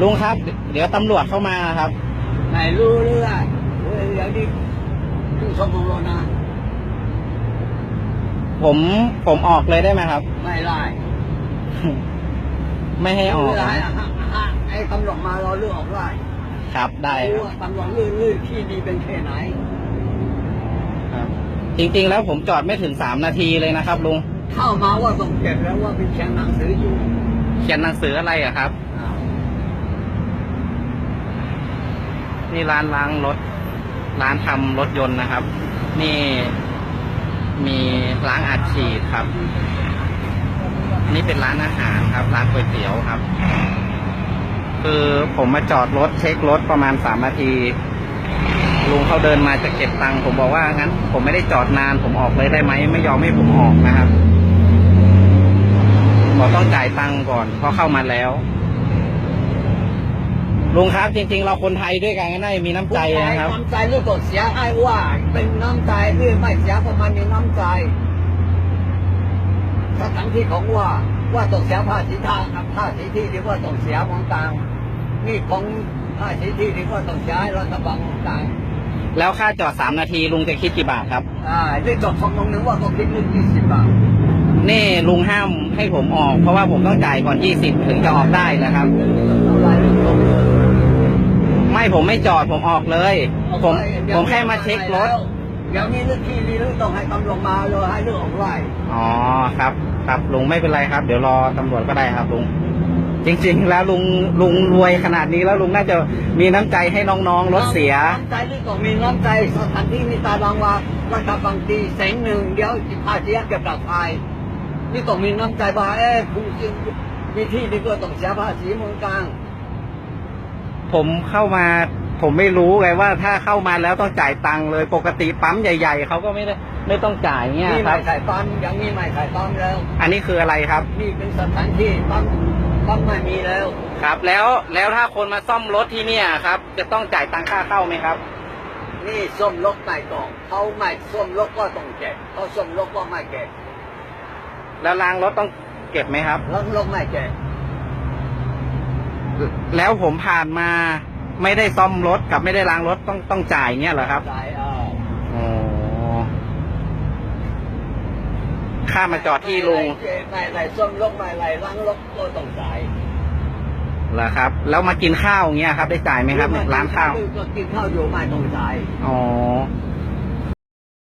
ลุงครับ เดี๋ยวตำรวจเข้ามาครับไหนรู้เรื่องเฮ้ยเดี๋ยวนี้ครึ่งชั่วโมงแล้วนะผมผมออกเลยได้ไหมครับ ไม่ไล่ไม่ให้ออกไล่นะไอ้ตำรวจมารอเรื่องออกไล่ครับได้ครู้รับว่าตำรวจลื่นลื่นที่ดีเป็นแค่ไหนครับ จริงๆแล้วผมจอดไม่ถึงสามนาทีเลยนะครับลุงเข้ามาว่าต้องเก็บแล้วว่าเป็นเขียนหนังสืออยู่ เขียนหนังสืออะไรอะครับ อ่า นี่ร้านล้างรถ ร้านทำรถยนต์นะครับ นี่มีล้างอัดฉีดครับ นี่เป็นร้านอาหารครับ ร้านก๋วยเตี๋ยวครับ คือผมมาจอดรถเช็ครถประมาณสามนาทีลุงเขาเดินมาจะเก็บตังค์ผมบอกว่างั้น ผมไม่ได้จอดนานผมออกเลยได้ไหมไม่ยอมให้ผมออกนะครับบอกต้องจ่ายตังค์ก่อนเพราะเข้ามาแล้ว ลุงครับจริง ๆ เราคนไทยด้วยกันก็ได้มีน้ำใจนะครับ น้ำใจหรือก็เสียให้ว่า เป็นน้ำใจหรือไม่เสียประมาณนี้น้ำใจถ้าทั้งที่ของว่าว่าต้อเสียภาษีทางกับภาษีที่ที่ว่าต้อเสียของกลางนี่ของภาษีที่ที่ว่าต้องเสียให้รัฐบาลของกลางแล้วค่าจอดสามนาทีลุงจะคิดกี่บาทครับอ่าที่จบของตรงนึงว่าต้องคิดเรื่งยี่สิบบาทนี่ลุงห้ามให้ผมออก เพราะว่าผมต้องจ่ายก่อนยี่สิบถึงจะออกได้นะครับ ผมไม่จอดผมออกเลย ผมผมแค่มาเช็ครถเดี๋ยวนี้เรื่องที่มีเรื่องต้องให้ตำรวจมาเลยให้เรื่องของไล่อ๋อครับ ครับลุงไม่เป็นไรครับ เดี๋ยวรอตำรวจก็ได้ครับลุงจริงๆ แล้วลุงลุงรวยขนาดนี้แล้วลุงน่าจะมีน้ำใจให้น้องๆรถเสียน้ำใจหรือต้องมีน้ำใจสถานที่มีตาบางว่าราคาบางทีแสนหนึ่งเดี๋ยวจิพาเสียเก็บกลับไปนี่ต้องมีน้ำใจว่าเอ้คุณจริงมีที่นี่ก็ต้องเสียภาษีเมืองกลาง ผมเข้ามา ผมไม่รู้ไงว่าถ้าเข้ามาแล้วต้องจ่ายตังค์เลยปกติปั๊มใหญ่ ๆเขาก็ไม่ได้ไม่ต้องจ่ายเงี้ยนี่คไม่รับ ขายปั๊มอย่างนี้ไม่ขายปั๊มแล้ว อันนี้คืออะไรครับ นี่เป็นสถานที่ปั๊มปั๊มไม่มีแล้ว ครับ แล้วแล้วถ้าคนมาซ่อมรถที่เนี่ยครับ จะต้องจ่ายตังค่าเข้าไหมครับ นี่ส้มลกไม่ต้องเขาไม่ส้มลกก็ต้องเก็บเขาส้มลกก็ไม่เก็บแล้วล้างรถต้องเก็บไหมครับแล้วลกไม่เก็บ แล้วผมผ่านมาไม่ได้ซ่อมรถกับไม่ได้ล้างรถต้องต้องจ่ายเงี้ยเหรอครับ จ่ายเอออ๋อค่ามาจอดที่ลุงไม่ไรส้มลกไม่ไรล้างลกก็ต้องจ่ายเหรอครับ แล้วมากินข้าวเงี้ยครับ ได้จ่ายไหมครับ ร้านข้าวก็กินข้าวอยู่ไม่ต้องจ่ายอ๋อ